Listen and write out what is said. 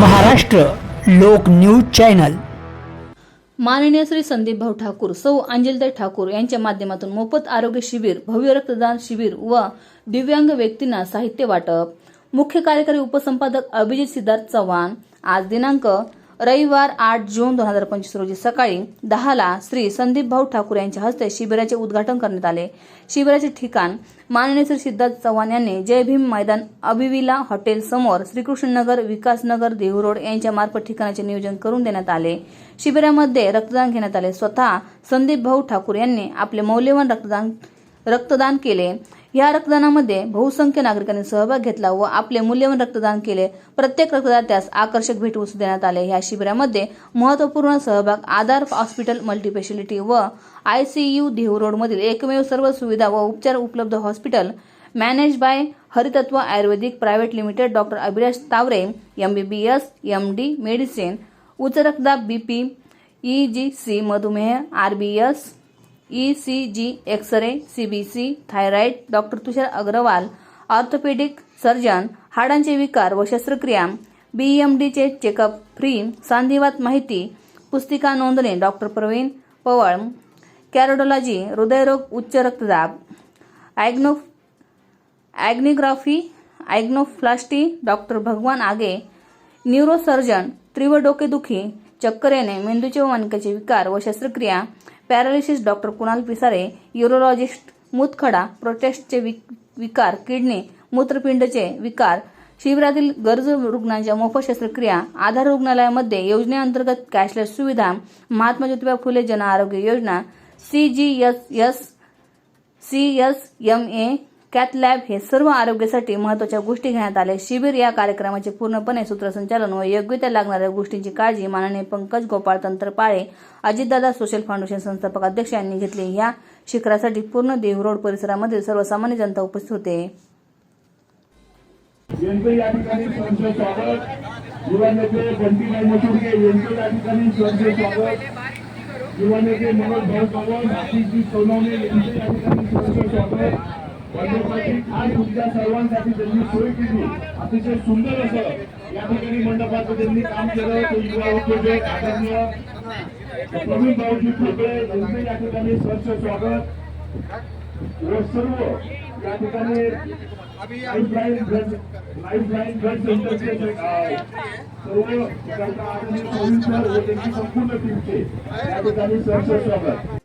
महाराष्ट्र लोक news channel. माननीय श्री संदीप भाऊ ठाकूर सौ अंजलताई ठाकूर यांच्या माध्यमातून मोफत आरोग्य शिबिर भव्य रक्तदान शिबिर व दिव्यांग व्यक्तींना साहित्य वाटप. मुख्य कार्यकारी उपसंपादक अभिजित सिद्धार्थ चव्हाण आज दिनांक रविवार आठ जून दोन हजार पंचवीस रोजी सकाळी दहाला श्री संदीप भाऊ ठाकूर यांच्या हस्ते शिबिराचे उद्घाटन करण्यात आले. शिबिराचे ठिकाण माननीय श्री सिद्धार्थ चव्हाण यांनी जय भीम मैदान अभिविला हॉटेल समोर श्रीकृष्णनगर विकासनगर देहू रोड यांच्या मार्फत ठिकाणाचे नियोजन करून देण्यात आले. शिबिरामध्ये रक्तदान घेण्यात आले. स्वतः संदीप भाऊ ठाकूर यांनी आपले मौल्यवान रक्तदान रक्तदान केले. या रक्तदानामध्ये बहुसंख्य नागरिकांनी सहभाग घेतला व आपले मूल्यवान रक्तदान केले. प्रत्येक रक्तदात्यास आकर्षक भेटवस्तू देण्यात आले. या शिबिरामध्ये महत्त्वपूर्ण सहभाग आधार हॉस्पिटल मल्टीस्पेशालिटी व आयसीयू देहू रोडमधील एकमेव सर्व सुविधा व उपचार उपलब्ध hospital manage by Haritatva Ayurvedic private limited doctor Abhilash Taware MBBS MD medicine उच्च रक्तदाब बीपी सी मधुमेह RBS E C G x ray C B C thyroid doctor Tushar Agarwal orthopaedic surgeon हाडांचे विकार व शस्त्रक्रिया बी एम डीचे checkup free सांधिवात माहिती पुस्तिका नोंदणी डॉक्टर प्रवीण पवळ कॅरोडॉलॉजी हृदयरोग उच्च रक्तदाब ॲग्नो ॲग्निग्राफी ॲग्नोफ्लास्टी डॉक्टर भगवान आगे न्यूरोसर्जन तीव्र डोकेदुखी चक्कर येणे मेंदूचे व मणक्याचे विकार व शस्त्रक्रिया paralysis doctor Kunal Pisare urologist मूतखडा प्रोटेस्टचे विक- विकार किडनी मूत्रपिंडचे विकार शिबिरातील गरजू रुग्णांच्या मोफत शस्त्रक्रिया आधार रुग्णालयामध्ये योजनेअंतर्गत कॅशलेस सुविधा महात्मा ज्योतिबा फुले जन आरोग्य योजना C G S S C S M A cath lab हे सर्व आरोग्यासाठी महत्त्वाच्या गोष्टी घेण्यात आल्या. शिबिर या कार्यक्रमाचे पूर्णपणे सूत्रसंचालन व योग्य त्या लागणाऱ्या गोष्टींची काळजी माननीय पंकज गोपाळ तंत्रपाळे अजितदादा सोशल फाउंडेशन संस्थापक अध्यक्ष यांनी घेतली. या शिखरासाठी पूर्ण देव रोड परिसरामधील सर्वसामान्य जनता उपस्थित होते. युवा नेते मनोज भाऊ पवार आशिषजी सोनवणे यांचं या ठिकाणी स्वागत. मंडपाची खास तुमच्या सर्वांसाठी त्यांनी सोय केली. अतिशय सुंदर असं या ठिकाणी मंडपाचं त्यांनी काम केलं. तो युवा उद्योजक आदरणीय प्रवीण भाऊजी ठोकळे यांचे या ठिकाणी स्वच्छ स्वागत. व सर्व या ठिकाणी लाईफलाईन ब्लड ब्लड सेंटरचे सर्व त्यांचा आदरणीय प्रवीण सर व त्यांची संपूर्ण टीमचे या ठिकाणी स्वच्छ स्वागत.